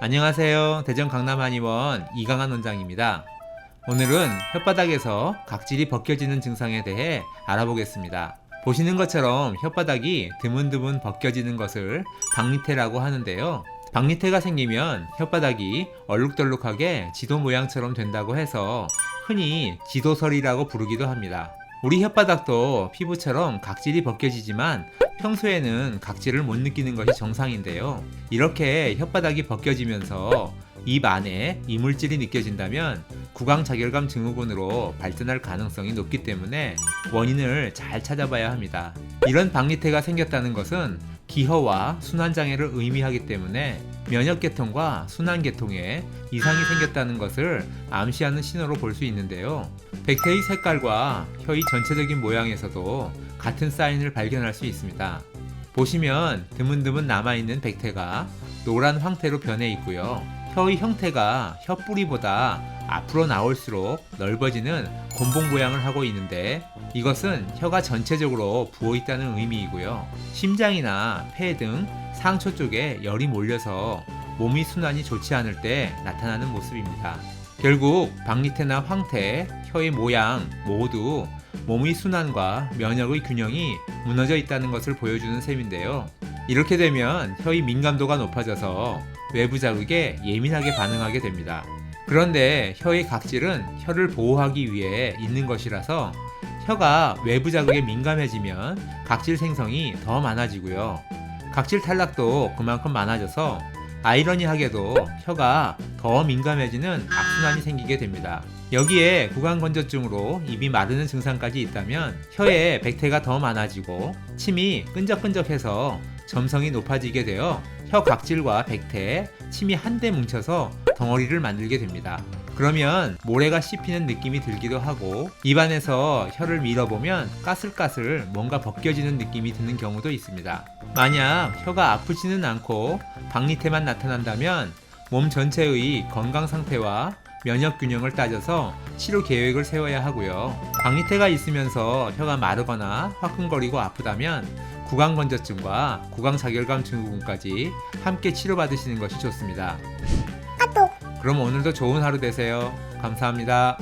안녕하세요. 대전 강남 한의원 이강한 원장입니다. 오늘은 혓바닥에서 각질이 벗겨지는 증상에 대해 알아보겠습니다. 보시는 것처럼 혓바닥이 드문드문 벗겨지는 것을 박리태라고 하는데요. 박리태가 생기면 혓바닥이 얼룩덜룩하게 지도 모양처럼 된다고 해서 흔히 지도설이라고 부르기도 합니다. 우리 혓바닥도 피부처럼 각질이 벗겨지지만 평소에는 각질을 못 느끼는 것이 정상인데요. 이렇게 혓바닥이 벗겨지면서 입 안에 이물질이 느껴진다면 구강자결감 증후군으로 발전할 가능성이 높기 때문에 원인을 잘 찾아봐야 합니다. 이런 박리태가 생겼다는 것은 기허와 순환장애를 의미하기 때문에 면역계통과 순환계통에 이상이 생겼다는 것을 암시하는 신호로 볼 수 있는데요. 백태의 색깔과 혀의 전체적인 모양에서도 같은 사인을 발견할 수 있습니다. 보시면 드문드문 남아있는 백태가 노란 황태로 변해 있고요. 혀의 형태가 혀 뿌리보다 앞으로 나올수록 넓어지는 곤봉 모양을 하고 있는데 이것은 혀가 전체적으로 부어 있다는 의미이고요. 심장이나 폐 등 상처 쪽에 열이 몰려서 몸의 순환이 좋지 않을 때 나타나는 모습입니다. 결국 박리태나 황태, 혀의 모양 모두 몸의 순환과 면역의 균형이 무너져 있다는 것을 보여주는 셈인데요. 이렇게 되면 혀의 민감도가 높아져서 외부 자극에 예민하게 반응하게 됩니다. 그런데 혀의 각질은 혀를 보호하기 위해 있는 것이라서 혀가 외부 자극에 민감해지면 각질 생성이 더 많아지고요. 각질 탈락도 그만큼 많아져서 아이러니하게도 혀가 더 민감해지는 악순환이 생기게 됩니다. 여기에 구강건조증으로 입이 마르는 증상까지 있다면 혀에 백태가 더 많아지고 침이 끈적끈적해서 점성이 높아지게 되어 혀 각질과 백태, 침이 한데 뭉쳐서 덩어리를 만들게 됩니다. 그러면 모래가 씹히는 느낌이 들기도 하고 입안에서 혀를 밀어보면 까슬까슬 뭔가 벗겨지는 느낌이 드는 경우도 있습니다. 만약 혀가 아프지는 않고 박리태만 나타난다면 몸 전체의 건강 상태와 면역 균형을 따져서 치료 계획을 세워야 하고요. 박리태가 있으면서 혀가 마르거나 화끈거리고 아프다면 구강건조증과 구강자결감 증후군까지 함께 치료받으시는 것이 좋습니다. 그럼 오늘도 좋은 하루 되세요. 감사합니다.